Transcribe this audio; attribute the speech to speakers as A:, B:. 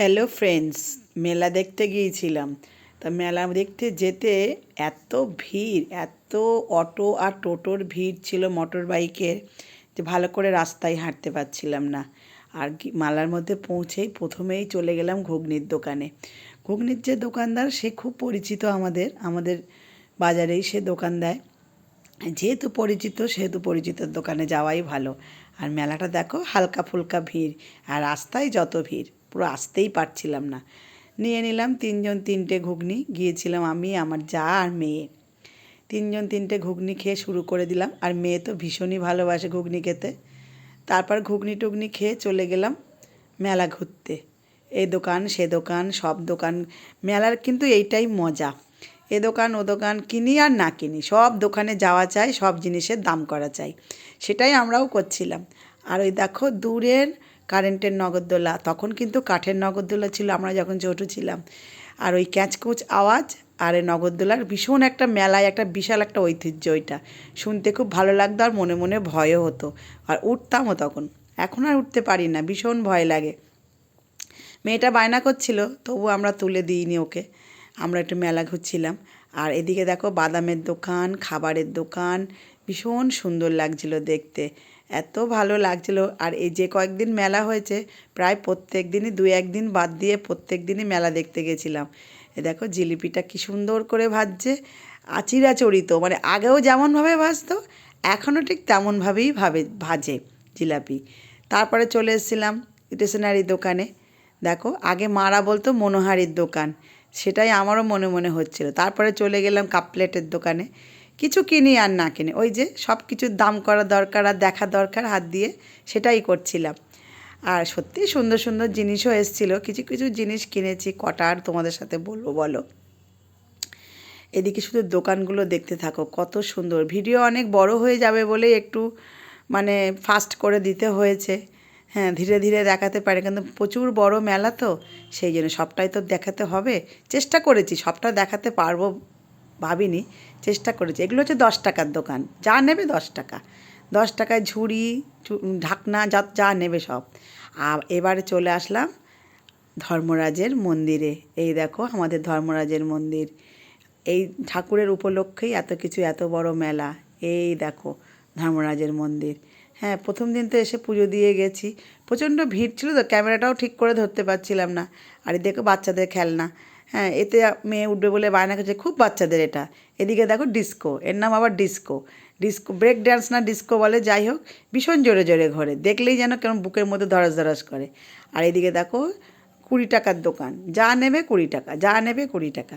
A: Hello friends মেলা দেখতে গিয়েছিলাম। তা মেলা দেখতে যেতে এত ভিড়, এত অটো আর টোটোর ভিড় ছিল মোটর বাইকের যে ভালো করে রাস্তায় হাঁটতে পারছিলাম না। আর মালার মধ্যে পৌঁছেই প্রথমেই চলে গেলাম ঘুগনির দোকানে। ঘুগনির যে দোকানদার, সে খুব পরিচিত আমাদের আমাদের বাজারেই সে দোকান দেয়। যেহেতু পরিচিত, সেহেতু পরিচিতর দোকানে যাওয়াই ভালো। আর মেলাটা দেখো হালকা ফুলকা ভিড়, আর রাস্তায় যত ভিড়। পুরো আসতেই পারছিলাম না। নিয়ে নিলাম তিনজন তিনটে ঘুগনি, গিয়েছিলাম আমি, আমার যা আর মেয়ে। তিনজন তিনটে ঘুগনি খেয়ে শুরু করে দিলাম, আর মেয়ে তো ভীষণই ভালোবাসে ঘুগনি খেতে। তারপর ঘুগনি টুগনি খেয়ে চলে গেলাম মেলা ঘুরতে। এ দোকান, সে দোকান, সব দোকান, মেলার কিন্তু এইটাই মজা। এ দোকান, ও দোকান, কিনি আর না কিনি, সব দোকানে যাওয়া চাই, সব জিনিসের দাম করা চাই। সেটাই আমরাও করছিলাম। আর ওই দেখো দূরের কারেন্টের নগরদোলা, তখন কিন্তু কাঠের নগরদোলা ছিল, আমরা যখন ছোটো ছিলাম। আর ওই ক্যাচকুচ আওয়াজ আর এই নগরদোলার ভীষণ একটা মেলায়, একটা বিশাল একটা ঐতিহ্য ওইটা। শুনতে খুব ভালো লাগতো আর মনে মনে ভয়ও হতো। আর উঠতামও তখন। এখন আর উঠতে পারি না, ভীষণ ভয় লাগে। মেয়েটা বায়না করছিল, তবু আমরা তুলে দিইনি ওকে। আমরা একটু মেলা ঘুরছিলাম। আর এদিকে দেখো বাদামের দোকান, খাবারের দোকান, ভীষণ সুন্দর লাগছিল দেখতে। এত ভালো লাগছিল। আর এই যে কয়েকদিন মেলা হয়েছে, প্রায় প্রত্যেক দিনই দু একদিন বাদ দিয়ে প্রত্যেক দিনই মেলা দেখতে গেছিলাম। এ দেখো জিলিপিটা কি সুন্দর করে ভাজছে, আচিরাচরিত মানে আগেও যেমনভাবে ভাজতো, এখনও ঠিক তেমনভাবেই ভাবে, ভাজে জিলাপি। তারপরে চলে এসেছিলাম স্টেশনারি দোকানে। দেখো আগে মারা বলতো মনোহারির দোকান, সেটাই আমারও মনে মনে হচ্ছিল। তারপরে চলে গেলাম কাপ প্লেটের দোকানে। কিছু কিনি আর না কিনি। ওই যে সব কিছুর দাম করা দরকার আর দেখা দরকার হাত দিয়ে, সেটাই করছিলাম। আর সত্যি সুন্দর সুন্দর জিনিসও এসেছিল। কিছু কিছু জিনিস কিনেছি, কটা আর তোমাদের সাথে বলব বলো? এদিকে শুধু দোকানগুলো দেখতে থাকো, কত সুন্দর। ভিডিও অনেক বড় হয়ে যাবে বলে একটু মানে ফাস্ট করে দিতে হয়েছে। হ্যাঁ ধীরে ধীরে দেখাতে পারে। কিন্তু প্রচুর বড় মেলা তো, সেই জন্য সবটাই তো দেখাতে হবে। চেষ্টা করেছি, সবটা দেখাতে পারব ভাবিনি, চেষ্টা করেছি। এগুলো হচ্ছে দশ টাকার দোকান, যা নেবে দশ টাকা। দশ টাকায় ঝুড়ি ঢাকনা, যা যা নেবে সব। আর এবারে চলে আসলাম ধর্মরাজের মন্দিরে। এই দেখো আমাদের ধর্মরাজের মন্দির। এই ঠাকুরের উপলক্ষেই এত কিছু, এত বড় মেলা। এই দেখো ধর্মরাজের মন্দির। হ্যাঁ প্রথম দিন তো এসে পুজো দিয়ে গেছি। প্রচণ্ড ভিড় ছিল তো, ক্যামেরাটাও ঠিক করে ধরতে পারছিলাম না। আর দেখো বাচ্চাদের খেলনা। হ্যাঁ এতে মেয়ে উঠবে বলে বায়না করছে, খুব বাচ্চাদের এটা। এদিকে দেখো ডিস্কো, এর নাম আবার ডিস্কো। ডিস্কো ব্রেক ড্যান্স না ডিস্কো বলে, যাই হোক, ভীষণ জোরে জোরে ঘরে, দেখলেই যেন কেমন বুকের মধ্যে ধরাস ধরাস করে। আর এদিকে দেখো কুড়ি টাকার দোকান, যা নেবে কুড়ি টাকা, যা নেবে কুড়ি টাকা।